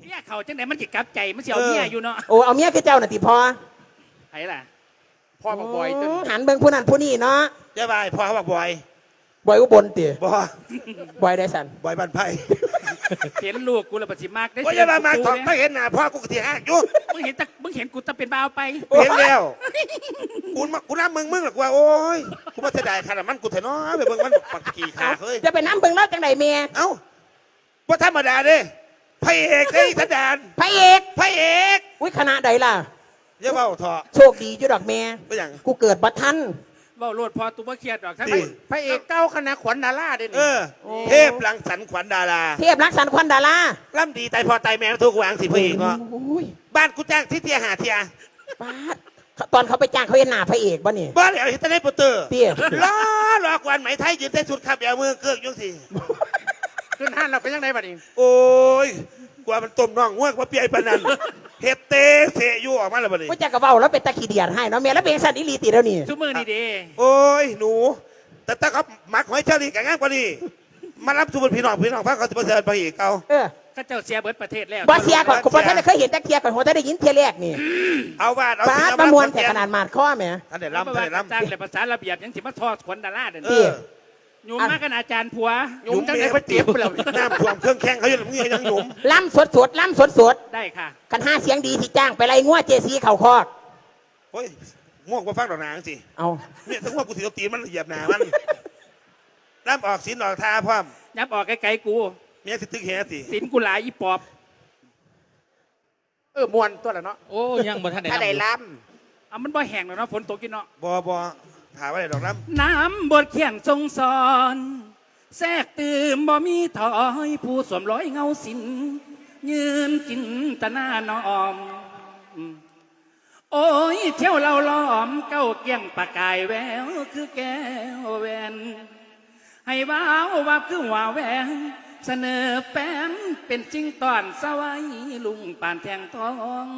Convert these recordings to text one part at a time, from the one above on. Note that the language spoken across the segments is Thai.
เมียเขาจังไหนมันจิกลับใจมันสิเอาเมียอยู่เนาะโอ้เอาเมียคือเจ้าน่ะติพอไผล่ะพ่อบอกบอยจนมหันเบิ่งผู้นั้นผู้นี้เนาะอย่าบายพ่อเขาบอกบอยบอยอุบลติบอยบอยได้สันบอยบันไพ่เห็นลูกกูแล้วปฏิมากได้โอ้ยอย่ามามาถอดไม่เห็นหน้าพ่อกูกระเทียกอยู่มึงเห็นแต่มึงเห็นกูตะเป็นบ้าวไปเห็นแล้วกูมากูน้ำมึงมึงหรอกว่าโอ้ยกูมาเสียดายขนาดมันกูเถอะเนาะไปเบิ่งมันปักกี่ขาเฮ้ยจะไปน้ำเบิ่งเล่าจังไดเมียเอ้าว่าธรรมดาเด้ พระเอกไอ้สันดานพระเอกพระเอกอุ้ยคณะใดล่ะอย่าเบาเถอะโชคดีจุดอกเมียไปอย่างกูเกิดบัทันเว้าโลดพอตัวบ่เครียดดอกทั้งดีพระเอกเก้าคณะขวัญดาราเด่นเออเทพลังสรรค์ขวัญดาราเทพรักษาควันดาราล่ำดีตายพอตายแม่ทุกวางสิพระเอกเนาะโอ้ยบ้านกูจ้างที่เทียหาเทียป้าดตอนเขาไปจ้างเขาเห็นหน้าพระเอกบ่นี่บ้านแล้วเห็นแต่ในโปสเตอร์เตี้ยล้อรอกวนไหมไทยยืนใต้สุดขับยาวมือเกือกยุ่งสิขึ้นห้านเราเป็นยังไงบัดนี้โอ้ย กว่ามันต้มน่องง่วงว่าเปียปานนันเฮ็ดเตเสยอยู่ออกมาแล้วบัดนี้ กูจะกระเว้าแล้วเป็นตะขี้เดียดให้เนาะเมียแล้วเป็นสันอิลีติแล้วนี่ทุกมือนี่เด้โอ้ยหนู แต่ถ้าเขาหมักหอยเชอรี่กันง่ายกว่านี้มารับทุบพี่น้องพี่น้องพักเขาจะมาเสียไปอีกเอา เออข้าเจ้าเสียเบิดประเทศแล้วบอเสียก่อนกูบ่ทันได้เคยเห็นตะเคียก่อนหัวแต่ได้ยินเทียแรกนี่เอาบ้านเอาป้าดเอประมวลแต่เอขนาดมาดข้อแหมท่านเดี๋ยวลำล้ำท่านเดี๋ยวจ้างล้ำและภาษาระเบียบยังสิมาทอดขวัญดาราเด่นเออ ยุ่มมากกันอาจารย์ผัวหยุ่มจังไหนก็เจ็บไปแล้วน้ำท่วมเครื่องแข้งเขาอยู่มึงยังหนุ่มล่ำสดสดๆล่ำสดสดได้ค่ะๆคันห้าเสียงดีที่จ้างไปไล่งัวเจซีเข่าคอกโอ้ยง่วงกว่าฟังดอกนางสิเอาเนี่ยทั้งว่ากูถือเอาตีนมันเหยียบหนามันน้ำออกสินออกทาพร้อมยับออกไกลๆกูเมียสิตึกแหสิสินกูหลายอีปอบ เออมวนตัวละเนาะโอ้ยังบ่ทันได้ถ้าได้นำล้เอามันบ่แห้งแล้วเนาะฝนตกกินเนาะบอบอ ถามว่าอะไรดอกน้น้ำบทเขียนทรงสอน แทรกตื่มบ่มีถอยผู้สวมร้อยเงาสิน ยืนกินตะหน้านอม โอ้ยเที่ยวเราล้อมเก้าเกี้ยงปากกายแววคือแก้วแวนให้ว้าววับคือหัวแหวนเสนอแป้นเป็นจริงตอนสวัยลุงปานแทงทอง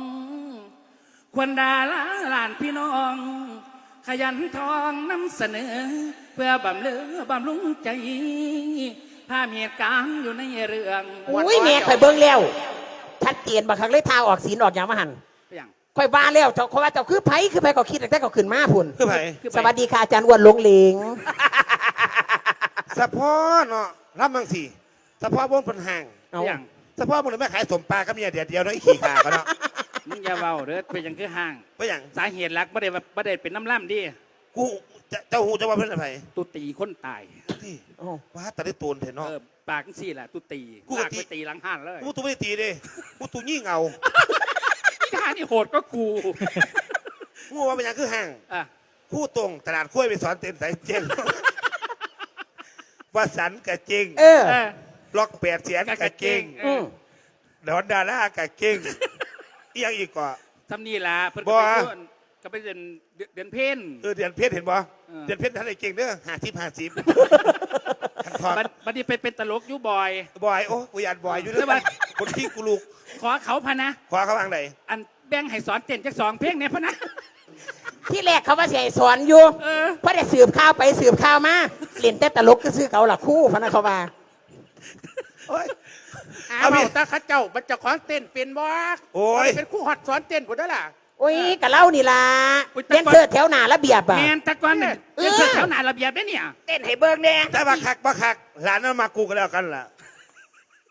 ควรดาลาหลานพี่น้อง ขยันทองนำเสนอ เพื่อบำเลอบำรุงใจภาพเหตุการณ์อยู่ในเรื่องอุ้ยแม่ข่อยเบิ่งแล้วชัดเจนบักครั้งเลยทาออกศีลออกอย่างมาหันอย่างข่อยว่าแล้วเจ้าข่อยว่าเจ้าคือไผคือไผก็คิดแต่ก็ขึ้นมาพุ่นำคือไผ่คือไปสวัสดีค่ะอาจารย์อ้วนหลงเหลงสะพอเนาะรับมังสีสะพอบนพันห่างเอาอย่างสะพอบนเลยไม่ขายสมปลาก็มีเดียวเดียวเนาะไอ้ขี่ขาก็เนาะ มึงอย่าเบาเด้อเป็นอย่างคือห่าง ไปอย่างสาเหตุหลักไม่ได้ว่าบ่ได้เป็นน้ำล่ำดิกูจะเจ้าหูจะว่าเพื่อนอะไรตุตีคนตายที่เอาว่าแต่ได้ตูนเถอะเอเนาะอปากสี่แหละตุตีกูก็ลากตี ไปตีหลังห้านเลยกูตูไม่ได้ตีเด้กูตูยี่เงาท่านี่โหดก็กูงูว่าเป็นอย่างคือห่างอะคู่ตรงตลาดกล้วยไปสอนเต้นสายเจงว่าสันกะเจงเออ เออล็อกแปดเสียนกะเจงอืมดอนดารากะเจง อีกอย่างอีกก่อทำนี่ล่ะเพิ่นบ่ก็ไปเพิ่นก็ไปเดือนเดือนเดือนเพ็ญเออเดือนเพชรเห็นบ่เออ เดือนเพชรท่านไอ้เก่งเด้อหาสิบหาสิบขันทอดบัดบัดนี้ไปเป็นตลกอยู่บ่อย บอยโอ้กูอยากบอยอยู่แล้วบัเด้อดคนที่กูลูกขอเขาพะนะ ขวาเขาวางไหนอันแบ่งให้สอนเต้นจักสองเพลงเนี่ยพะนะ ที่แรกเขาว่าสิให้สอนอยู่เออ เพราะได้สืบข่าวไปสืบข่าวมาเล่นแต่ตลกก็ซื้อเขาล่ะคู่พะนะเขาว่าโอ้ยำ อาเอาพี่เบาตาเข้าเจ้ามันเจะของเต้นเป็นบ่โอ้ย เป็นคู่ฮอตสอนเต้นกูได้อล่ะ โอ้ยกะเล่านี่ล่ะอุ๊ยแต่เล่นเสื้อแถวหน้าระเบียบอะ แมนแตะกอนเนี่ยเออเสื้อแถวหน้าระเบียบได้เนี่ยเต้นให้เบิ่งแน่แต่ว่าคักว่าคัก หลานนั้นมากูก็แล้วกันล่ะ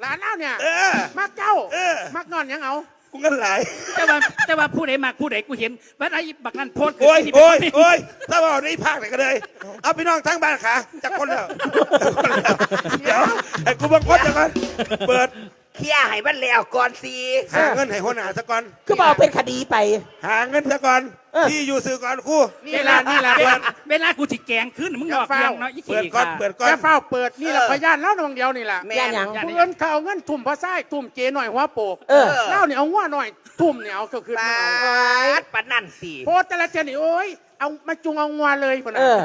หลานเล่าเนี่ยเออมักเจ้าเออ มักนอนยังเอา กูเงินหลาย แต่ว่าแต่ว่าผู้ใดมากผู้ใดกูเห็นว่าไอ้บักนั่นโพสต์โอ้ยขึ้นโอ้ยที่โอ้ยถ้าว่าในภาคไหนก็เลย เอาพี่น้องทั้งบ้านขาจากคนแล้วเดี๋ยวไอ้กูบังคับจากก่อนเปิด เคลียร์ให้มันแล้วก่อนสิหาเงินให้หัวหน้าซะก่อนคือบอกเป็นคดีไป หาเงินซะก่อน เออ ที่อยู่สื่อก่อนครู่ นี่ล่ะนี่ล่ะเวลาเวลากูสิแกงขึ้นมึงหลอกเลี้ยงเนาะอีเปิดขี้ก่อนขาเปิดก่อน แค่เฝ้าเปิดนี่แหละพยานเล่าดวงเดียวนี่แหละแม่นหยังอย่าเงินเขาเอาเงินทุ่มพระไส้ทุ่มเจหน่อยหัวโปกเออ เล่าเนี่ยเอาหัวหน่อยทุ่มเนี่ยเอาก็คือไม่เอาปันนั่นสิโพสต์แต่ละเจนี่โอ้ยเอามาจุงเอางัวเลยคนเอน่ะอ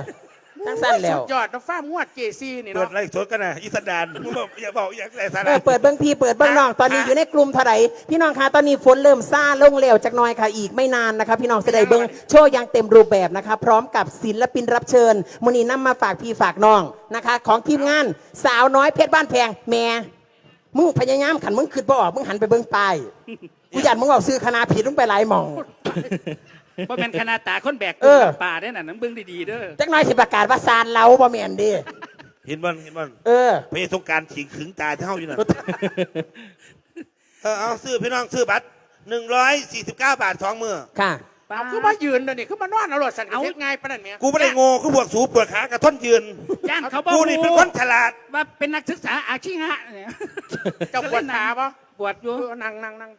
ทั้งสั้นแล้ว สุดยอดนะฟ้างวดเจซีนี่เปิดเนาะ ไล่สดกันนะอีสันดานมึงบอกอย่าบอกอย่าใส่สาเอระ อเปิดเบิ้งพี่เปิดเบิ้งน้องตอนนี้อยู่ในกลุ่มเท่าไหร่พี่น้องคะตอนนี้ฝนเริ่มซาลงเร็วจากหน้อยค่ะอีกไม่นานนะคะพี่น้องจะได้เบิ้งโชว์อยังเต็มรูปแบบนะคะ พร้อมกับศิลปินรับเชิญมูนีนำมาฝากพี่ฝากน้องนะคะ ของทีมงานสาวน้อยเพชรบ้านแพงแม่มึงพยายามขันมึงขึ้นบ่ออกมึงหันไปเบิ่งป้ายกูอยากมึงเอาซื้อคณะผิดมึงไปหลายหม่อง เพราะเป็นคณะตาคนแบกเออ ป่าได้น่ะนังเบิ่งดีๆเด้อจักหน่อยสิประกาศว่าซานเราบ่แม่นเดิเห็นบ่เห็นบ่เออพระสงกรารขิงขึงตาเท่าอยู่น่ะเออเอาซื้อพี่น้องซื้อบัตรหนึ่งร้อยสี่สิบเก้าบาทสองมือค่ะเอาคือมายืนเดี๋ยวนี้คือมานอนเอารถสันเอาง่ายปะนั่นเนี่ยกูไม่ได้โง่คือบวกสูบปวดขากระท่อนยืนย่านเขาบอกกูนี่เป็นคนฉลาด ว่าเป็นนักศึกษาอาชีพะเนี่ยเจ้าปวดขาปะปวดอยู่เออนั่งนั่งนั่ง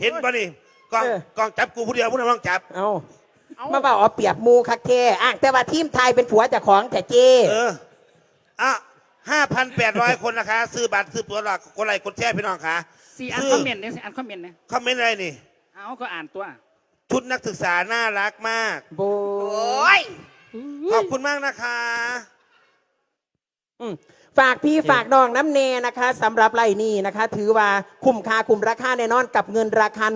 เห็นป่ะนี่ กล้องเออ กล้องจับกูผู้เดียวผู้นั้นต้องจับ เอาเอามาเบาเอาเปรียบหมูคักแท้อ้างแต่ว่าทีมไทยเป็นผัวเจากของแต่เจ้เอออะห้าพันแปดร้อยคนนะคะ ซื้อบัตรซื้อตัวหลักคนไรกดแชร์พี่น้องค่ะสี่อ่านซื้คอมเมนต์เนี่ยสิอ่านคอมเมนต์เนี่ยคอมเมนต์อะไรนี่ เอาก็อ่านตัว ชุดนักศึกษาน่ารักมาก โบยขอบคุณมากนะคะ อืม ฝากพี่ฝากน้องน้ำเนนะคะสำหรับไรนี่นะคะ ถือว่าคุ้มค่าคุ้มราคาแน่นอนกับเงินราคา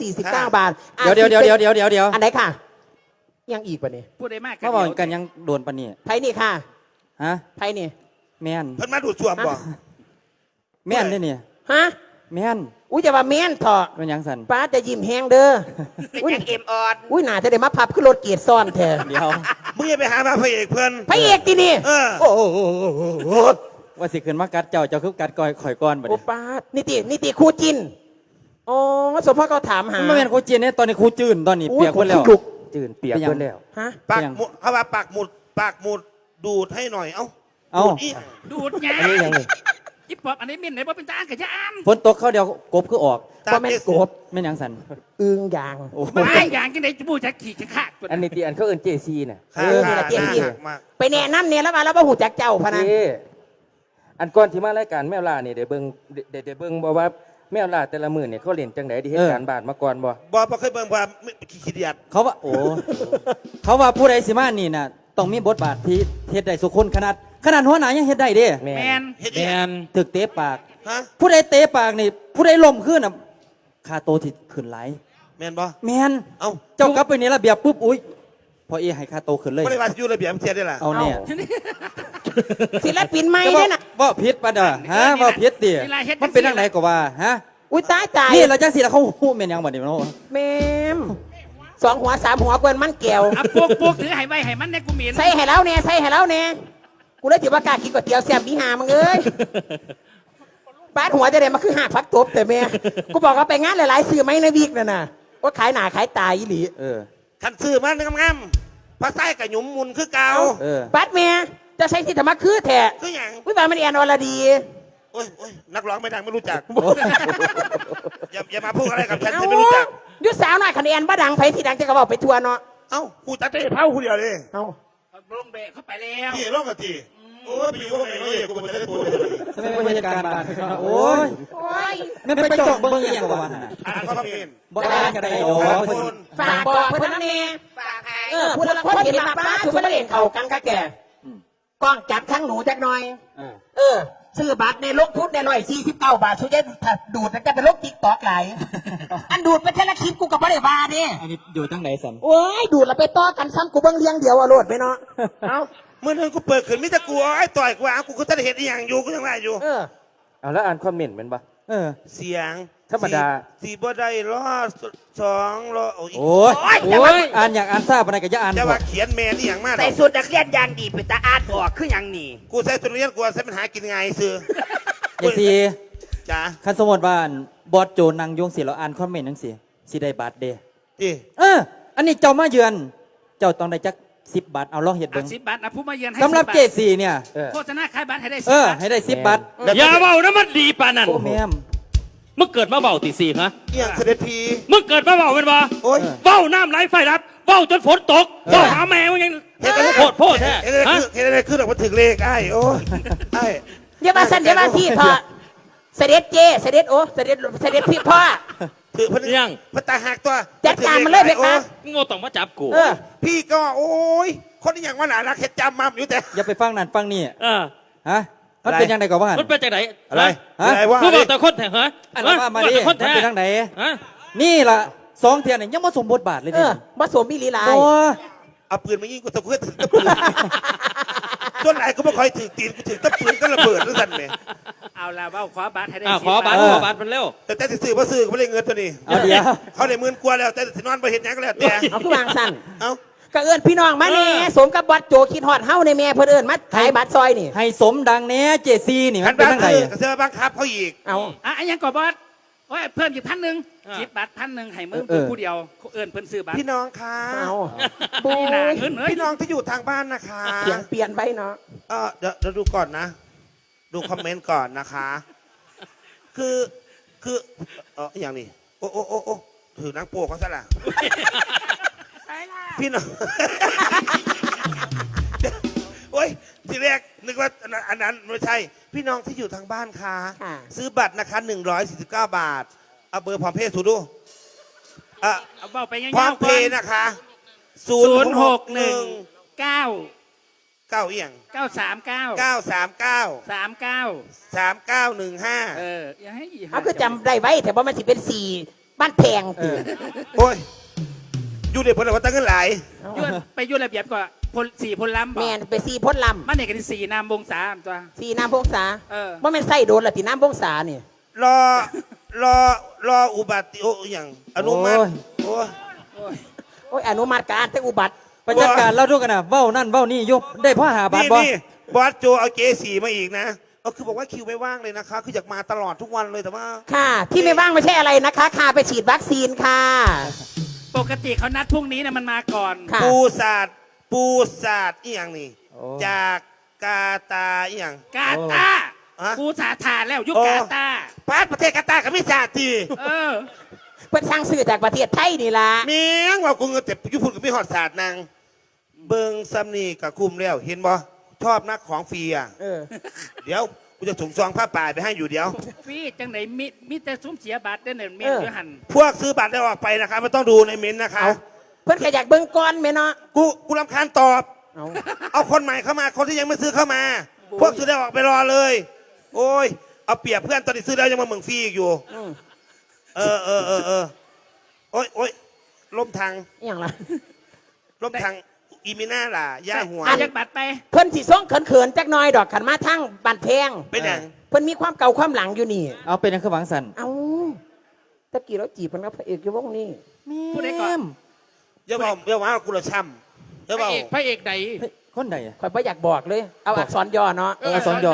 149 บาทเดี๋ยวเดี๋ยวเดี๋ยวเดี๋ยวเดี๋ยวเดี๋ยวเดี๋ยวอันไหนค่ะ ยังอีกปะเนี่ยพูดได้มากมาบอกกันยังโดนปะเนี่ยไทยนี่ค่ะฮะไทยนี่แม่นเพิ่นมาดูดสวมบ่แม่นเด้อเนี่ยฮะแม่น อุ้ยจะว่าแม่นเถอะเป็นหยังสันป้าจะยิ้มแห้งเด้ออุ้ยเอ็มออดอุ้ยหนาจะได้มาพับขึ้นรถเกียร์ซ่อนแทนเดี๋ยวมึงอย่าไปหามาพระเอกเพิ่นพระเอกที่นี่เออโอ้โหว่าสิขึ้นมากัดเจ้าเจ้าคือกัดก้อยข่อยก้อนบัดโอ้นี้ป้านิตินิติครูจินอ๋อสมพ่อเขาถามหา มันไม่เป็นครูจีนเนี่ยตอนนี้ครูจืนตอนนี้อุ้ยเปียกหมดแล้วผมลุก จืนเปียกหมดแล้ว ฮะปากยังหมุดเขาว่าปากหมุดปากหมุดดูดให้หน่อยเอ้าเอ้าดูดอีดูดไงอันนี้ยังไง จิ๊บปอบอันนี้เม่นไหนว่าเป็นตาอ่านกับยานฝนตกเข้าเดียวกบคือออกตาก็มแม่นเจกสูบแม่นหยังสันอึงยางโอ้โหไม่อย่างจังไดจะบูจะขี่จะขาดอันนี้ตีอันเขาเอินเจซีน่ะค่ะเออค่ะเจสีน่ารักมากไปแนะนำเนี่ยแล้วมาแล้วมาหูจักเจ้าพะนะเอ้อันก่อนที่มารายการแมวล่านี่เดี๋ยวเบิ่งเดี๋ยวเดี๋ยวเบิ่งบอกว่าแมวล่าแต่ละมื้อเนี่ยเขาเล่นจังไดที่เหตุการณ์บาดมาก่อนบ่บอบ่เคยเบิ่งว่าไม่ขี้เดียดเขาว่าโอ้เขาว่าผู้ใดสิมานี่น่ะต้องมีบทบาทที่เฮ็ดได้สุคนขนาด ขนาดหัวหน้ายังเฮ็ดได้เด้แม่แมนเฮ็ดแมอีหยังนถึกเตะปาก ฮะผู้ใดเตะปากนี่ ผู้ใดล้มขึ้นน่ะค่าโตวที่ขึ้นหลายแม่นบ่แมนเอ้าเจ้ากลับไปในระเบียบปุ๊บอุ้ยพอเอให้ค่าโตวขึ้นเลย บ่ได้ว่าอยู่ระเบียบเสียได้ล่ะเอาเนี่ยศิลปินใหม่จะเนี่ยนะว่าพิษปะเด้อฮะว่าพิษดิมันเป็นจังไดก็ว่าฮะอุ้ยตายตายนี่เราจังสิแล้วเขาฮู้แม่นยังบัดนี้เนาะ แมมสองหัวสามหัวเกินมันแก้วอะพวกพวกถือให้ไว้ให้มันในกูเหม็นใส่ให้แล้วเนี่ยใส่ให้แล้วเนี่ย กูเลยถือว่ากล้ากินก๋วยเตี๋ยวแซ่บดีหามึงเอ้ยปาดหัวจะได้มาคือหักพักตบแต่แม่กูบอกว่าไปงานหลายๆซื้อไหมในวีกนั่นน่ะว่าขายหนาขายตายอีหลีเออคันซื้อมันงามๆภาษากับหยุมมุนคือเก่าเออปัดแม่จะใช้ที่ธรรมะคือแท้คือหยังวิบามันแอนอรดีโอ้ยโอ้ยนักร้องไม่ดังไม่รู้จักอย่าอย่ามาพูดอะไรกับฉันฉันไม่รู้จักยุสาวหน่อยคะแนนบ้าดังไผที่ดังจะกระบอกไปทัวร์เนาะเอ้ากูจัดเตะเผาผู้เดียวเลยเอา ลงเบะเข้าไปแล้วพี่ร้องกับทีโอ้ยพี่ว่าไงเนี่ยกูเป็นเตะตัวเลยทำไมบรรยากาศบาดโอ้ยโอ้ยไม่ไปจอกเบิ่งอีหยังกว่าน่ะอ่านก็ต้องเป็นบ่อ่านก็ได้โอ้คนฝากบอกเพื่อนนั่นเองเออพูดละคนเห็นหลักป้าคือไม่ได้เห็นเข่ากันกะแก่กล้องจับทั้งหนูจักหน่อย เออ ซื้อบัตรในลงทุนในร้อยสี่สิบเก้าบาทสุดยอดถ้าดูดแล้วจะเป็นโรคติ๊กตอกไหลาย อันดูดเป็นแค่ละคลิปกูกับไม่ได้ว่าเด้อันนี้อยู่จังไดสันโอ้ยดูดแล้วไปต่อกันซ้ำกูเบิ่งเลี้ยงเดียวอะโลดไปเนาะเอาเมื่อนั้นกูเปิดขึ้นมิตรกูไอ้ต่อยกูอะกูก็จะเห็นอีหยังอยู่กูยังไงอยู่ เออเอาแล้วอ่านคอมเมนต์แมันบ่เออ เสียง ธรรมดา สี่บ่ได้รอดสองรอโอ้ยโอ้ยโอ้ยอ่านอยากอ่านทราบอะไรก็อย่าอ่านจะเถว่าอะเขียนแมนนี่อย่างมากใส่สูตรนักเรียนอยางดีเป็นตาอาดออกคืออย่างนี้กูใส่ตุเรียนกูใส่ปัญหากินไงซื้ออย่าสิจ้าคันสมมติว่าอันบอสโจนั่งยงสิเราอ่านคอมเมนต์จังสิสิได้บาทเด้ที่เอออันนี้เจ้ามาเยือน เจ้าต้องได้จัก10บาทเอาลองเฮ็ดอะเบิ่งสิบบาทนะผู้มาเยือนให้สำหรับ10เจสีเนี่ยเออโฆษณาขายบัตรให้ได้เอสิบอบาทให้ได้10บาทอย่าเบานะมันดีปานนั้นโอ้แม่ม มึงเกิดมาเบาตีสี่ฮะเอียงเสด็จพีมึงเกิดมาเบาเป็นบ่โอ้ยเบาน้ำไหลไฟดับเบาจนฝนตกเบาหาแมวยังเห็นอะไรโคตรโพดแท้เห็นอะไรฮะคือเห็นอะไรคือหรอกมันถึงเลขไอ้โอ้ยไอ้เดี๋ยวมาสั่นเดี๋ยวมาที่พอเสด็จเจ เสด็จโอเสด็จเสด็จพี่พ่อ ถือพันยังพันตาหักตัวจัดการมันเลยเพคะมึงโง่ต้องมาจับกูเออพี่ก็โอ้ยคนนี้อย่างว่าหนารักเห็ดจำมั่มอยู่แต่อย่าไปฟังนั่นฟังนี่เออฮะ มันเป็นยังไงก่อนว่าหั่นมันเป็นจากไหนอะไรฮะอะไรว่ามึงบอกแต่คนแท้ฮะอันนั้นว่ามาดิแต่คนมันแท้เป็นทางไหนฮะนี่ล่ะสองเทียนเนี่ยยังมาสมบทบาทเลยเอเด้อมาสวมมิลีลายโอ้เอาปืนมายิงกูตะเพื่อนตะปืนส่วนไหนก็ไม่ค่อยถือตีนกูถือตะปืนก็ระเบิดด้วยกันแหมเอาละเว่าขอบัตรให้ได้อ่าสิขอบัตรเออขอบัตรมันเร็วแต่แต่สิซื้อบ่ซื้อก็ไม่ได้เงินตัวนี้เอาเดี๋ยวเขาได้หมื่นกว่าแล้วแต่สินอนไปเห็นยังก็แล้วแต่เอาคือวางสั้นเอ้า ก็เอิ้นพี่น้องมาแน่สมกับวัดโจคิดฮอดเฮาในแม่เพิ่นเอิ้นมาขายบัตรซอยนี่ ให้สมดังแน่เจซีนี่คัมันนเป็นบ้าทั้งไงซื้อก็เสื้อบังคับเขาอีก เอา อะอันยังก่อบอสโอ้ยเพิ่มอีกพันหนึ่งอ่า คิดบัตรพันหนึ่งให้มึงเออผู้เดียวเอิญเพิ่นซื้อบัตรพี่น้องคะเอานี่หนาเงินเอ้ยพี่น้องที่อยู่ทางบ้านนะคะเสียงเปลี่ยนไปเนาะเออเดี๋ยวเดี๋ยวดูก่อนนะ ดูคอมเมนต์ก่อนนะคะ คือคือเอออย่างนี้โอ้โอ้โอ้โอ้ถือนังโปกเขาซะละ พี่น้อง โอ้ยทีแรกนึกว่าอันนั้นอันนั้นไม่ใช่ พี่น้องที่อยู่ทางบ้านค่ะ ค่ะ ซื้อบัตรนะคะ 149 บาท เอาเบอร์พร้อมเพย์สูดูอะเอาเบาไปยังพร้อมๆเพก่อนย์นะคะ ศูนย์หกหนึ่ง061 เก้าเก้าเอียงเก้าสามเก้าเก้าสามเก้าสามเก้าสามเก้าหนึ่งห้าเอออย่าให้อีห่เอาคือจำได้ไว้แต่ว่ามันสิเป็นสี่บ้านแพงเออโอ้ย อยู่เด็กพลวัตตั้งเงินหลายยุ่นไปยุ่นระเบียบกว่าพลสี่พลล้ำบอแม่กนไปสี่พ้นลมันเนี่ยกันสี่นามวงศาตัวำสี่น้ำพงษาเออ ว่าแม่นไส้โดนละที่น้ำพงษานี่รอรอรออุบัติโอ้อย่างอนุมัติโอ้ย โอ้ยโอ้ยอนุมัติการแต่อุบัติประจัดการเล่าด้วยกันนะเว้านั่นเว้านี่ยกได้พ่อหาบาทนี่บ่นี่บอสโจเอาเจสีมาอีกนะก็คือบอกว่าคิวไม่ว่างเลยนะคะ คืออยากมาตลอดทุกวันเลยแต่ว่า ค่ะ ที่ไม่ว่างไม่ใช่อะไรนะคะ ค่ะไปฉีดวัคซีนค่ะ ปกติเขานัดพรุ่งนี้นะมันมาก่อน ค่ะ ปูศาสตร์ปูศาสตร์อีหยังนี่ โอ้ จากกาตาร์อีหยัง กาตาร์ฮะกูสาธานแล้วยุคโอ้ กาตาร์ปาดประเทศกาตาร์ก็ไม่ศาสตร์ทีเออ เพิ่นสร้างสื่อจากประเทศไทยนี่ล่ะเมียงว่ากูเงินเจ็บยุพุ่นก็ไม่หอดศาสตร์นางเบิงซัมนี่กับคุมแล้วเห็นบ่ชอบนักของฟรีอะ เออ เดี๋ยว กูจะถุงซองผ้าป่าไปให้อยู่เดี๋ยว พี่จังไหนมีมีแต่ซุ้มเสียบัตรเด้อเนี่ยมีเออเดี๋ยวหันพวกซื้อบัตรได้ออกไปนะคะไม่ต้องดูในเมนต์นะคะ เอาเพิ่นก็อยากเบิ่งก่อนแม่เนาะกูกูรำคาญตอบ เอาเอาคนใหม่เข้ามาคนที่ยังไม่ซื้อเข้ามา พวกซื้อได้ออกไปรอเลย โอ้ยเอาเปรียบเพื่อนตอนที่ซื้อแล้วยังมาเมืองฟรีอีกอยู่ อืมเออเออเออเออโอ้ยโอ้ยล้มทางอหย่างล่ะ ล้มทาง อีมิน่าล่ะย่าหัว อายักบัตรไป เพิ่นสิส่งเขินๆจักหน่อยดอกขันมาทั้งบ้านแพงเป็นอย่างเพิ่นมีความเก่าความหลังอยู่นี่ เอาเป็นอันคือหวังสันเอาตะกี้เราจีบมันกับพระเอกอยู่วงนี้ผู้ใดก่อน อย่าบอกอย่าว่ากูละช่ำอย่าพบระอกเอกพระเอกใดเฮ้ยคนใดอะคอยบ่อยากบอกเลย เอาอักษรย่อเนาะเออสอนย่อ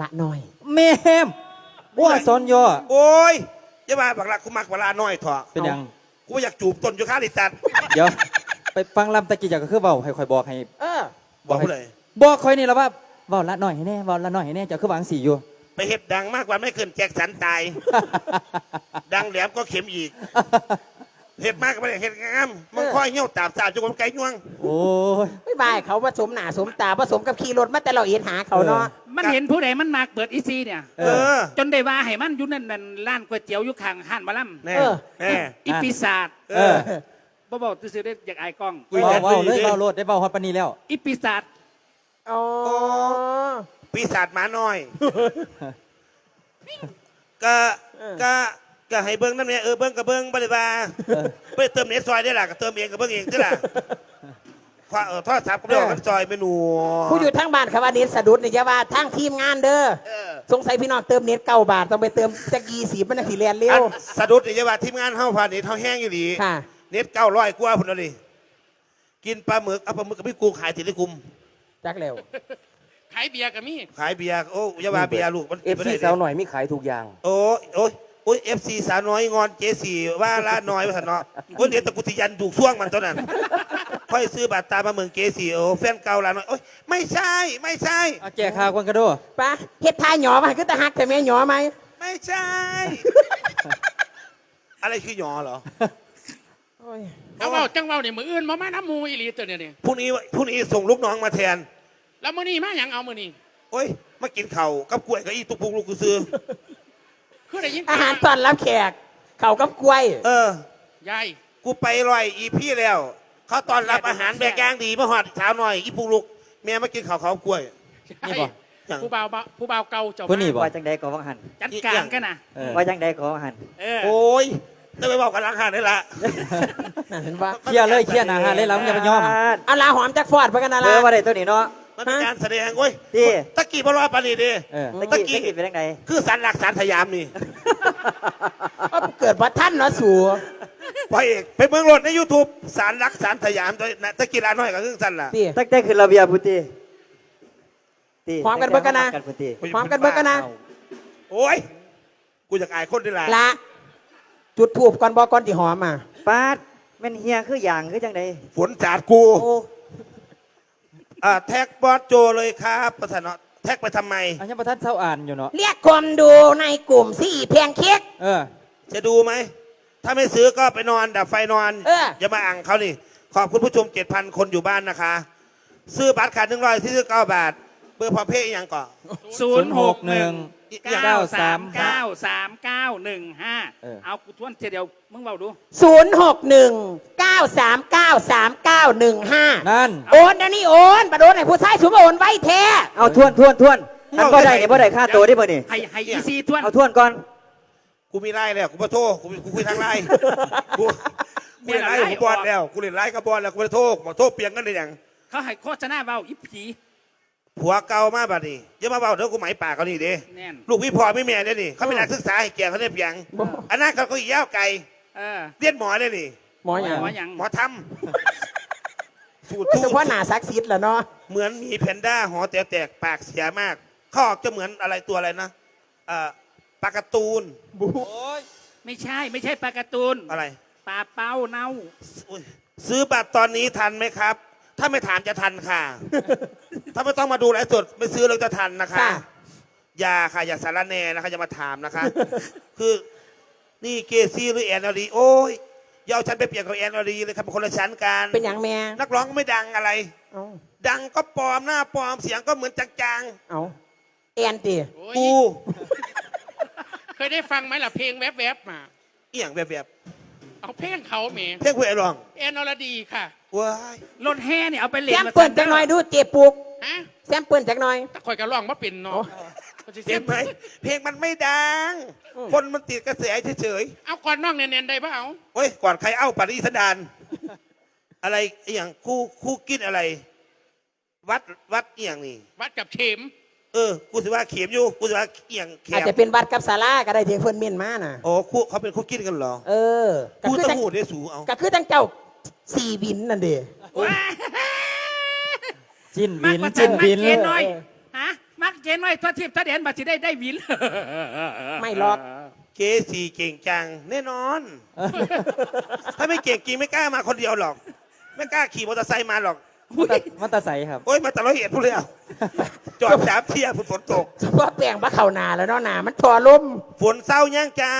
ละหน่อย แม่มว่าซ้อนย่อโอ้ยอย่ามาบักละกูมักเวลาน้อยเถอะเป็นหยังกูอยากจูบต้นอยู่ข้าดิตัดเดี๋ยว ไปฟังลำตะกี้จากก็คือเว้าให้คอยบอกให้ เออ บอกกูเลยบอกคอยนี่แล้วว่าเว้าละหน่อยให้แน่เว้าละหน่อยให้แน่เจะคือหวังสีอยู่ ไปเห็ดดังมากกว่าไม่เกินแจ็คสันตาย ดังแหลมก็เข็มอีก เห็ดมากก็ไม่ได้เห็ดงามมันค่อยเหี่ยวตาบสาดจนมันไก่ย่วง โอ้ย ไม่บายเขาผสมหนาสมตาผสมกับขี่รถมาแต่เราเอ็นหาเขาเนาะ มันเห็นผู้ใดมันมากเปิดอีซีเนี่ย เอเอออจนได้ว่าให้มันอยู่นั่นนั่นร้านก๋วยเตี๋ยวอยู่ข้างห้านหมาล่ำแน่เออ แน่อีปีศาจเออ บ่บอกตื้อๆได้อยากอายกล้องอุ้ยเว้าแม่เว้าเลยอุ้ยเว้าโลดได้เว้าฮอดปานนี้แล้ว อีปีศาจอ๋อปีศาจหมาน้อย ก็ก็ก็ให้เบิ้งนั่นเนี่ยเออเบิ้งกับเบิ้งบริบาเออไปเติมเน็ตซอยได้ล่ะก็เติมเองกับเบิ้งเองได้ล่ะควาเออทอดทับก็ไม่ออกกันซอยเมนูผู้อยู่ทั้งบ้านคำว่าเน็ตสะดุดนี่จะว่าทั้งทีมงานเด้อเออสงสัยพี่น้องเติมเน็ตเก้าบาทต้องไปเติมตะกี้สีมันสีเรียนเร็อัวนสะดุดนี่จะว่าทีมงานเฮาผ่านเน็ตเฮาแห้งอยู่ดี ค่ะ เน็ตเก้าร้อยกว่าพุ่นเอาดิกินปลาหมึกเอาปลาหมึกกับพี่กูขายติดลิกุม จักเร็วขายเบียร์กับมีขายเบียร์โอ้อยาว่าเบียร์ลูกมันเอฟบ่ซีได้สาวหน่อยมีขายทุกอย่าง โอ้ยโอ้ยโอ้ยเอฟซีสาวน้อยงอนเจสี่ว่าละน้อยว่าสันเนาะโอ้ยเดี๋ยวตะกุติยันดูกซ่วงมันเท่านั้นค่อยซื้อบัตรตามมาเมืองเจสี่โอ้แฟนเก่าละน้อยโอ้ยไม่ใช่ไม่ใช่เอาแจกข่าวกันกระโดดปะเฮ็ดทายหยอมาคือตะหักแต่แม่หยอไหมไม่ใช่ อะไรคือหยอเหรอโอ้ ยเอาเว้าจังเว้าเนี่ยมืออื่นมามาน้ำมูอีหลีตัวเนี่ยเนี่ยพรุ่งนี้พรุ่งนี้ส่งลูกน้องมาแทน แล้วมื้อนี้มาหยังเอามื้อนี้โอ้ย มากินเข่าวกับกล้วยกับอีตุกปุกลูกกูซื้อ คือได้ยินอาหารตอนรับแขกเข่าวกับกล้วย เออ ยายกูไปลอยอีพี่แล้ว เขาตอนรับอาหารแบกย่างดีมาหอดเช้าหน่อยอีปุกลูกแม่มากินข้าวเขาวกล้วย นี่บ่อย่างผู้บ่าวบ่าวผู้บ่าวเก่าเจ้าผู้นี่บ่ ว่าจังใดก็ว่าหันจัดการกันนะเออว่าจังใดก็ว่าหัน เออโอ้ย ได้ไปบอกกันล้างหานได้ละน่ะเห็นปะเคลียร์เลยเคลียร์หนาหาเลยแล้วมึงอย่าไปยอมเอาลาหอมจากฟอดไปกันนะเอล่ะ อว่าได้ตัวนี้เนาะมมันเป็นการแสดงเว้ยดีตะกี้บอลปานีดีเออ ตะกี้ตะกี้เป็นยังไงคือสันหลักสารสยามนี่ เอาเกิดว่าท่านเนาะสัวพอเอกไปเมืองโลดในยูทูบสารหลักสารสยามตัวนะตะกี้ร้านน้อยกับเครื่องสันล่ะตีตั้งแต่ขึ้นระเบียบพุทธิตีพร้อมกันเบิดกันนะกันพุทธิพร้อมกันเบิดกันนะ โอ้ย กูอยากอายคนดีละละ จุดทูบก่อนบอก่อนที่หอมมาปาดแม่นเฮียคืออย่างคือจังไดฝนจาดกูโอ้อ่าแท็กบอสโจเลยครับประธานเนาะแท็กไปทำไม อันยังประทันเช้าอ่านอยู่เนาะเรียกคนดูในกลุ่มสี่แพงเค้ก เออ จะดูไหม ถ้าไม่ซื้อก็ไปนอนดับไฟนอนเออ อย่ามาอ่างเขานี่ ขอบคุณผู้ชม 7,000 คนอยู่บ้านนะคะ ซื้อบัตรขาดหนึ่งร้อยที่ซื้อเก้าบาทเบอร์พร้อมเพย์อีกอย่างก่อนศูนย์หกหนึ่งอีกอเก้าย่างสามเก้าสามเก้าหนึ่งห้าเออ เอากูทวนเดียวมึงเบาดู ศูนย์หกหนึ่งเก้าสามเก้าสามเก้าหนึ่งห้านั่น โอนนะนี่โอนบัดโอนให้ผู้ชายสูงโอนไว้แท้เอาทวนทวนทวนอันบ่ได้เนี่ยบ่ได้ค่าตัวได้บ่นี่ให้ให้อีซีทวน เอาทวนก่อนกูมีไล่แล้วกูมาโทษกูกูคุยทางไล่กูกูเล่นไล่กับบอลแล้วกูเล่นไล่กับบอลแล้วกูมาโทษมาโทษเปลี่ยนกันได้ยังเขาให้โฆษณาเบาอีผี ผัวเก่ามาบัดนี้อย่ามาเบาเดี๋ยวกูไหมปากเขานี่เด้แน่น ลูกพี่พ่อไม่แม่เนี่ยนี่เขาเป็นนักศึกษาให้แก่เขาเนี่ยเพียงอันนั้นเขาก็อีกยาวไกลเออเรียนหมอเลยนี่ หมออย่างหมอหยังหมอทำสูตรเฉทูพาะหนาซักซิดเหรอเนาะเหมือนหมีแพนด้าหอแตกแตกปากเสียมากเขาออกจะเหมือนอะไรตัวอะไรนะเอ่อปลาการ์ตูนไม่ใช่ไม่ใช่ปลาการ์ตูนอะไรปลาเป้าเน่าอุ๊ยซื้อบัตรตอนนี้ทันไหมครับ ถ้าไม่ถามจะทันค่ะ ถ้าไม่ต้องมาดูไลฟ์สดไม่ซื้อเราจะทันนะคะ ค่ะ อย่าค่ะอย่าสารแหนนะคะอย่ามาถามนะคะ คือนี่เกซี่หรือแอนนารีโอ้ยอย่าเอาฉันไปเปลี่ยนกับแอนนารีเลยครับเป็นคนละชั้นกันเป็นอย่างแม่นักร้องก็ไม่ดังอะไร เอาดังก็ปลอมหน้าปลอมเสียงก็เหมือนจางเอาแอนตีโอ้ๆยกูเคยได้ฟังไหมล่ะเพลงแวบๆมา เอียงแบบแบบ เอาเพลงเขาเมๆเพลงผู้ไอ้ร้องแอนอรดีค่ะว้ายรถแห่เนี่ยเอาไปแซเล่นมเปิลจักหน่อยดูเจ็บปุกฮะแซมเปิลจักหน่อย แต่คอยกระร้องว่าเป็นเนาะโอ้มันสิเห็นไหมเพลงมันไม่ดัง คนมันติดกระแสเฉยเอาก่อนน้องเน้นๆได้ปะเอาๆโอ้ยก่อนใครเอ้าปารีสดาน อะไรอหย่างคู่คู่กินอะไร วัดวัดเอียงนี่วัดกับเข็ม เออ กูสิว่าเข็มอยู่ กูสิว่าเอียงเข็อาจมจะเป็นวัดกับศาลาก็ได้ที่เพิ่นเมียนมาน่ะ โอ้คู่เขาเป็นคู่กินกันเหรอ เออก็กูคือต้อจังงหูได้สูเอาก็คือตั้งเจ้าสี่วินนั่นเด้ จิ้นมับิกนมาจิ้จันนมักบิน เจนหน่อยฮะ มักเจนหน่อยตัวทิพย์ตัวเด่นบัตรสิได้ได้วิน ไม่หรอก เกสีเก่งจัง แน่นอน ถ้าไม่เก่งจริงไม่กล้ามาคนเดียวหรอก ไม่กล้าขี่มอเตอร์ไซค์มาหรอก มันตะมันตาใสครับ โอ้ยมาแต่เราเห็นพูดเลยอะจอดสามเที่ยฝนฝนตกเฉพาะแปลงพระเขานาแล้วเนาะหนามันทอลมฝนเศร้าย่างจ้า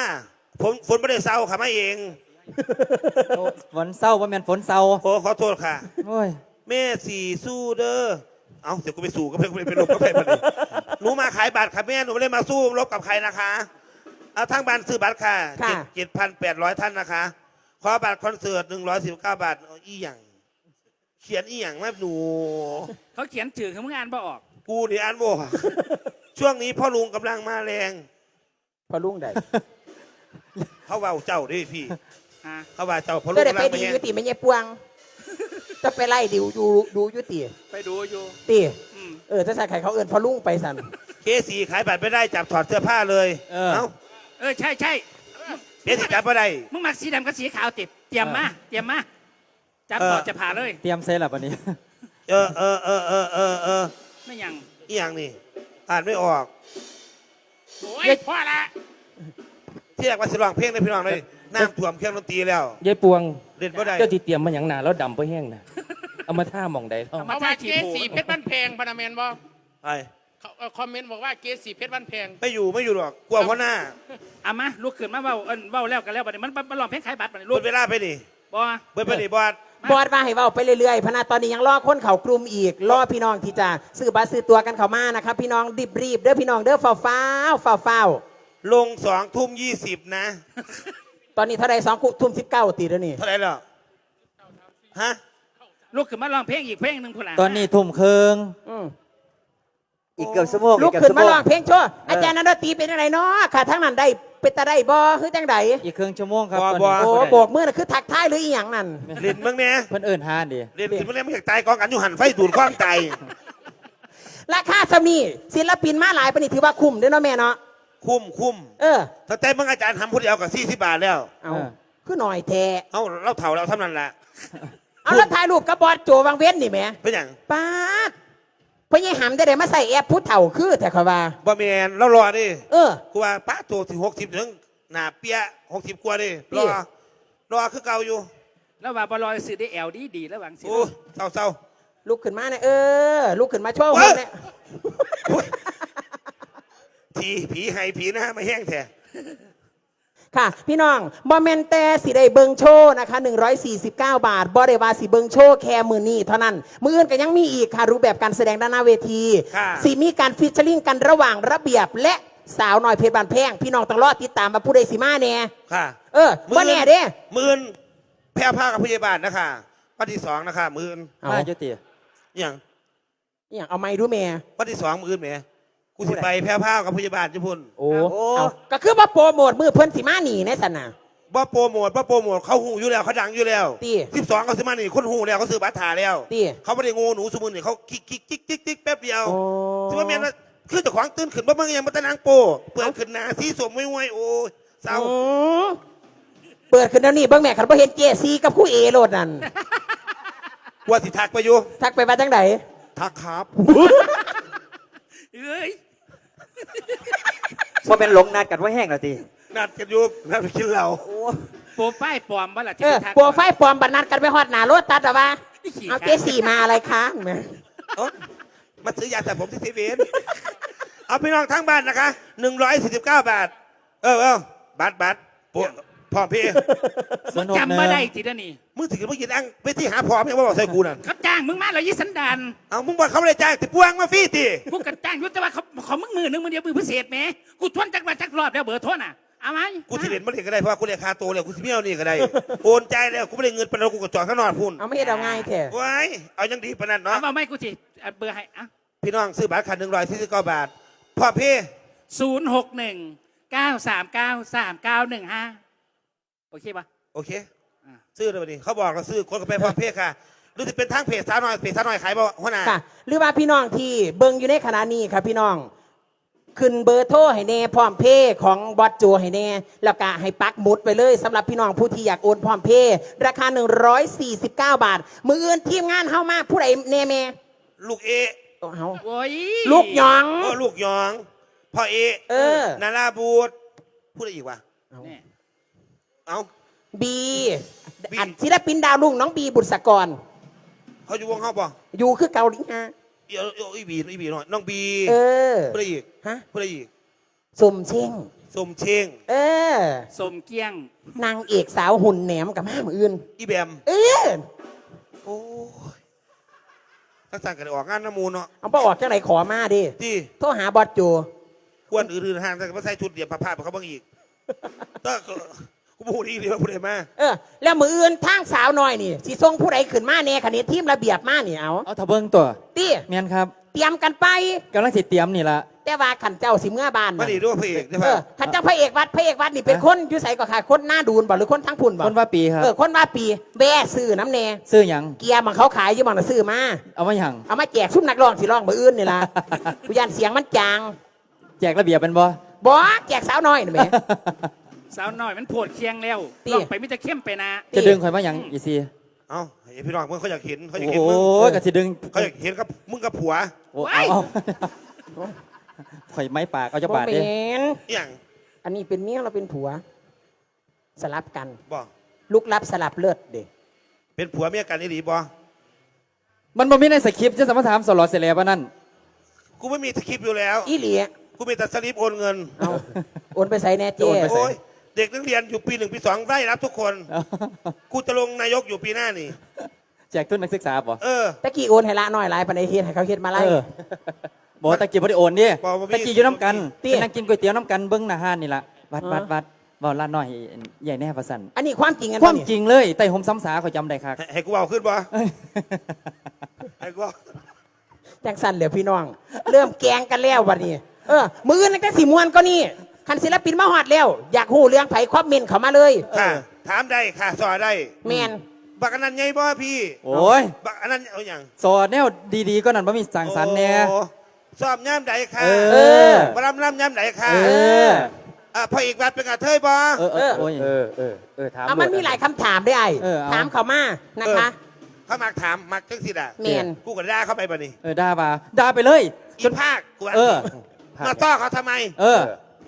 ผมฝนไม่ได้เศร้าค่ะมาเอง โอ้ฝนเศร้าว่าแม่นฝนเศร้าโอ้ขอโทษค่ะ โอ้ยแม่สี่สู้เด้อ เอาเดี๋ยวกูไปสู้ก็ไปกูไปลบก็ไปพอดีหนูมาขายบัตรค่ะแม่หนูไม่ได้มาสู้รบกับใครนะคะ เอาทางบ้านซื้อบัตรค่ะค่ะเจ็ดพันแปดร้อยท่านนะคะ ขอบัตรคอนเสิร์ตหนึ่งร้อยสิบเก้าบาทเอาอีหยัง เขียนอีหยังแม่หนู เขาเขียนจื่อเขามึงอ่านบ่ออก กูนี่อ่านบ่ออก ช่วงนี้พ่อลุงกำลังมาแรง พอลุงได้เขาว่าเจ้าเด้วยพี่ ฮะ เขาว่าเจ้าพ่อลุก็งได้กำลัไปงมาดีแรงอยู่ติไม่ใช่ปวงจะไปไล่ดิวดูดูอยู่ติไปดูอยู่ติอืมเออถ้าใส่ไข่เขาเอินพอลุงไปสัน เคสีขายบัตรไม่ได้จับถอดเสื้อผ้าเลยเออ เอ้าเออใช่ใช่เคสีจับไม่ได้ มึงมักสีดำกับสีขาวติดเตรียมมา เตรียมมา จับเออต่อจะผ่าเลย เตรียมเซลับวันนี้ เออเออเออเออเออเออไม่ยังอีหยังนี่ อ่านไม่ออกโอ้ยพ่อละที่อยากมาสิร้องเพลงในพี่น้องเลยน้ำท่วมเครื่องดนตรีแล้วยายปวงเล่นบ่ได้เจ้าที่เตรียมมาอย่างหนาแล้วดำไปแห้งนะเอามาท่าหมองใดเขาเอาเพราะว่าเกสีเพชรบ้านแพงพนาแมนบอไอ้เขาเอ่อคอมเมนต์บอกว่าเกสีเพชรบ้านแพงไม่อยู่ไม่อยู่หรอกกลัวหัวหน้าเอามาลุกขึ้นมาเบ้าเอิ้นเบ้าแล้วกันแล้วบัดนี้มันมันมันลองเพลงขายบัตรบัดนี้เบิลุดกเวลาไปดิบ่เบิดไปดิบอด บอดมาให้เว้าไปเรื่อยๆพะนาตอนนี้ยังรอคนเขากลุ่มอีกรอพี่น้องที่จะซื้อบัตรซื้อตัวกันเขามานะครับ พี่น้องรีบรีบๆเด้อพี่น้องเด้อฟ้าวฟ้าวฟ้าวฟ้าวลงสองทุ่มยี่สิบนะ ตอนนี้เท่าไรสองทุ่มสิบเก้าตีแล้วนี่เท่าไหร่แล้วฮะลุกขึ้นมาลองเพลงอีกเพลงหนึ่งพุ่นล่ะตอนนี้ทุ่มครึ่งอืมอีกเกือบชั่วโมงลุกอีเอบขึ้นชั่วมาโงร้องเพลงโชว์อาจารย์นันดนตรีเป็นอะไรเนาะค่ะทั้งนั้นได้ เป็นตาได้บ่คือจังไดอีกครึ่งชั่วโมงครับบ่ตอนบ่นี้โอ้โบกมือน่ะคือทักทายหรืออีหยังนั่น เล่นเมื่อเนี้ยเพิ่นเอิ้นฮานดิเล่นถึงเมื่อนี้ไม่อยากตายกองกันอยู่หันไฟดูดข้องใจราคาสำนีศิลปินมาหลายปานนี่ถือว่าคุ้มเด้อเนาะแม่เนาะคุ้มคุ้มเออตั้งแต่มึงอาจารย์ทำผู้เดียวกับสี่สิบบาทแล้ว เอาเออคือหน่อยแท้เอ้าเราเถ่าเราเท่านั้นแหละเอาแล้วถ่ายรูปกับบอสโจวังเว้นนี่แหม่เป็นอย่าง ป้าด พ่อใหญ่หำได้ได้มาใส่แอปผู้เฒ่าคือแต่เขาว่าบ่แมนเรารอดิเออกูว่าป้าโตถึงหกสิบถึงหน้าเปียหกสิบกว่าดิเปี้รอยรอคือเก่าอยู่ แล้วว่าบอลอยสื่อได้แอลดีดีๆแล้วหวังสิโอ้เศร้าเศร้าลุกขึ้นมาเนี่ยเออลุกขึ้นมาโชว์เว้หุ่ยนเนี่ยโอ้ยทีผีไห้ผีหน้ามาแห้งแท้ ค่ะ พี่น้องบอมเมนแต่สิได้เบิงโชว์นะคะ 149 บาทบอได้ว่าสิเบิงโชว์แค่มือนี้เท่านั้น มืออื่นก็ยังมีอีกค่ะ รูปแบบการแสดงด้านหน้าเวที ค่ะสิมีการฟิชเชอร์ลิงกันระหว่างระเบียบและสาวหน่อยเพชรบานแพง พี่น้องต้องรอติดตามมาผู้ใดสิมาเนี่ยค่ะเออว่าแน่เด้ มือนแพร่ผ้ากับพยาบาลนะคะวันที่สองนะคะมือนเอา มาจุติอหย่างอย่างเอาไม้ดูแม่ วันที่สองมือนแหม กูสิไปแพร่ผ้ากับพยาบาลจุพุ่นโอ้เอาก็คือว่าโปรโมทมือเพิ่นสิมาหนีในสันน่ะบ่โปรโมทบ่โปรโมทเขาหูอยู่แล้วเขาดังอยู่แล้วติสิบสองเขาสิมานี่คนหูแล้วเขาซื้อบัตรถ่ายแล้วติเขาไม่ได้โงูหนูสมุนนี่เขาคิกคิกคิกคิกคิกแป๊บเดียวโอ้ถือว่าแม่นว่าคือเจ้าของตื่นขึ้นบ่เบิ่งยังบ่ตะนางโปเปิดขึ้นหน้าสีสวมมวยๆโอ้ยเศร้าอืมเปิดขึ้นแล้วนี่เบิ่งแม่คันบ่เห็นเจซีกับคู่เอโลดนั่นกลัวสิทักไปอยู่ทักไปว่าจังไดทักครับเอ้ย ว่าเป็นหลงนัดกันว่าแห้งแล้วตีนัดกันอยู่นัดไปกินเหล้าโปรป้ายปลอมบ่ล่ะที่เออไปทักโปรไฟล์ปลอมบันนัดกันไปฮอดหน้ารถตัดอะวะไอ้ขี้เอาขาเจซีมาอะไรคะแหมเอ้ามาซื้อยาสระผมที่เซเว่นเอาพี่น้องทั้งบ้านนะคะ149 บาท เออเออบัตรบัตรปว พร้อมพี่มึงจำมาได้ทีละนี่มึงถึงเมื่อกี้นั่งไปที่หาพร้อมยังบ่บอกใส่กูนั่นเขาจ้างมึงมาเหรอยี่สันดานเอามึงบอกเขาไม่ได้จ้างติปวงมาฟรีติกูกันจ้างอยุติว่าเขาเขามึงมือหนึงมือเดียวมือพิเศษแหมกูทวนจักมาจักรอบแล้วเบอร์โทษน่ะเอาไหมกูสิเล่นมาเล่นก็ได้เพราะว่ากูเรียกค่าตัวแล้วกูสิเมียวนี่ก็ได้โอนใจแล้วกูไม่ได้เงินไปแล้วกูก็จอดข้างนอกพุ่นเอาไม่เห็นเอาง่ายแท้ไว้เอายังดีปานนั้นเอาเนาะเอาไม่กูสิเอาเบอร์ให้อะพี่น้องซื้อบัตรคันหนึ่งร้อยสี่สิบเก้าบาทพ่อพี่ศูนย์หกหนึ่งเก้าสามเก้าสามเก้าหนึ่งห้า โอเคปะโอเคอ่าซื้อเลยวันนี้เขาบอกเราซื้อคนก็ไปพ่อพี่ค่ะหรือจะเป็นทางเพจสาวน้อยเพจสาวน้อยขายบ่หัวหน้าค่ะ หรือว่าพี่น้องที่เบิ่งอยู่ในขณะนี้ครับพี่น้อง ขึ้นเบอร์โทรให้แน่พร้อมเพย์ของบอสโจให้แน่แล้วก็ให้ปักหมุดไปเลยสำหรับพี่น้องผู้ที่อยากโอนพร้อมเพย์ราคา 149 บาท มืออื่นทีมงานเฮามาผู้ใดแน่แม่ลูกเอโอ้เฮาโอ้ยลูกหยอง โอ้ลูกยองพ่อเอเออ นาราบูดพูดอะไรอีกวะ เนี่ย เอา บีบี อันศิลปินดาวรุ่งน้องบีบุตรสกร เขาอยู่วงเขาบ่อยู่คือเกาหลีฮะอีอีอีบีอีบีหน่อยน้องบีเออพูดอะไรอีกฮะพูดอะไรอีกสมเช่ง สมเชงเออ สมเกียง นางเอกสาวหุ่นแหนมกับห้ามืออื่น อีแบมเออโอ้ยตั้งแต่กันออกงานน้ำมูลเนาะเอาไปออกจากไหนขอมาดิที่โทรหาบอสโจกวนอื่นๆห่างแต่ก็มาใส่ชุดเดียบผ้าๆไปเขาบ้างอีกก็ กูพูดอีกเดียวพูดอะไรมาเออแล้วมืออื่นทางสาวน้อยนี่สิส่งผู้ใดขึ้นมาแน่คันนี้ทีมระเบียบมานี่เอาเอาทะเบิงตัวตีเมียนครับ เตรียมกันไปกำลังสิเตรียมนี่ละแต่ว่าขันเจ้าสิเมื่อบ้านมาน่ะดีด้วยพระเอกใช่เอปะอขันเจ้าพระเอกวัดพระเอกวัดนี่เป็นคนอยู่ใส่ก็ค่ะคนหน้าดูนบ่หรือคนทั้งพุ่นบ่คนว่าปีครับเออคนว่าปีแบ่ซื้อน้ำแน่ซื้อหยังเกียร์มันเขาขายอยู่บังน่ะซื้อมาเอามาหยังเอามาแจกซุ่มนักร้องสิร้องมืออื่นนี่ล่ะกูยันเสียงมันจาง แจกระเบียบเป็นบ่บ่แจกสาวน้อยนี่แหม สาวน้อยมันโผดเคียงแล้วติลองไปมิจะเข้มไปนะจะดึงข่อยมาหยังอีซีเอ้าไอ้พี่น้องมึงเขาอยากเห็นเขาอยากโอ้เห็นมึงยก็สิดึงเขาอยากเห็นกับมึงกับผัวโอ้เอาเอาข่อยไม้ปากเอาจะบ่บาดแมเด้นอหย่างอันนี้เป็นเมียเราเป็นผัว สลับกันบอกลุกลับสลับเลือดเด็กเป็นผัวเมียกันนี่ดีบอมันบ่มีในสคริปต์จะสามารถถามสลอดเสร็จแล้วปะนั่นกูไม่มีสคริปต์อยู่แล้ว อีหลีกูมีแต่สลิปโอนเงินเอาโอนไปใส่แน่เจโอนไปใส่โอ้ย เด็กนักเรียนอยู่ปีหนึ่งปีสองได้รับทุกคน กูจะลงนายกอยู่ปีหน้านี่ แจกทุนนักศึกษาป่ะเออ ตะกี้โอนให้ละน้อยหลายปันไดเฮ็ดให้เขาเฮ็ดมาไล่เออบอกตะกี้บ่ได้โอนดิบอกว่ามีตะกี้อยู่น้ำกันติไปนั่งกินก๋วยเตี๋ยวน้ำกันเบิ้งหน้าห้านนี่ล่ะวัดอ๋อวัดวัดบอกลาดน้อยใหญ่แน่ประสันอันนี้ความจริงกันความนี่จริงเลยไต่หมซ้ำสาข่อยจำได้ครับให้ให้กูเอาขึ้นบ่ให้กูเอาจังสันเหลือพี่น้อง เริ่มแกงกันแล้ววันนี้ เออ มือนั่นก็สีมวนก็นี่ คันศิลปินมาฮอดแล้ว อยากหูเรื่องไผครอบเมนต์เขามาเลยค่ะ ถามได้ค่ะสอนได้ แมนบักอันนั้นไงบ่พี่โอ้ยบักอันนั้นเอาอย่างสอดแนวดีๆก็นั่นบ่มีสังสรรค์แน่โอ้ซ้อมย่ำใดค่ะเอเออมาลำลำย่ำใดค่ะเอออะพออีกวัดเป็นกระเทยบอเออเออโอ้ยเออเออเออถามเอามันมีหลายคำถามได้ไอ้เออเอาถามเขามานะคะเขามักถามมักจังสิด่ะเมนกูก็ด่าเข้าไปบ่นี่เออด่ามาด่าไปเลยอีภาคกูว่าเออมาต้อเขาทำไม เออ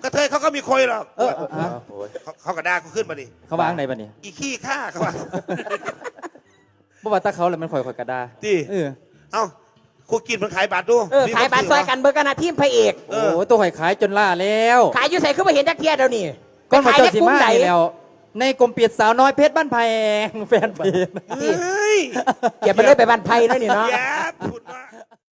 กระเทยเขาก็มีคอยหรอกเออเออเออโอ้ยเขาเขาก็ด่ากูขึ้นมาดิเขาวางไหนบัดนี้อีขี้ข้าเขาว่า บ่ว่าแตาเขาแล้วมันข่อยข่อยกระดาดิเออเอ้ากูกินมันขายบาทดูเออขายบัตรซอยกันเบอร์กันนะทีมพระเอก โอ้โหตัวข่อยขายจนล่าแล้วขายอยู่ใส่ขึ้นมาเห็นจักเทียเดี๋ยวนี้ก้อนมาขายเจ้าในสิกลุ่มมาไหนนี่แล้ว ในกลมเปียดสาวน้อยเพชรบ้านแพงแฟนเพจเฮ้ยเก็บมันเลยไปบันไพแล้วนี่เนาะ แย่พูดว่า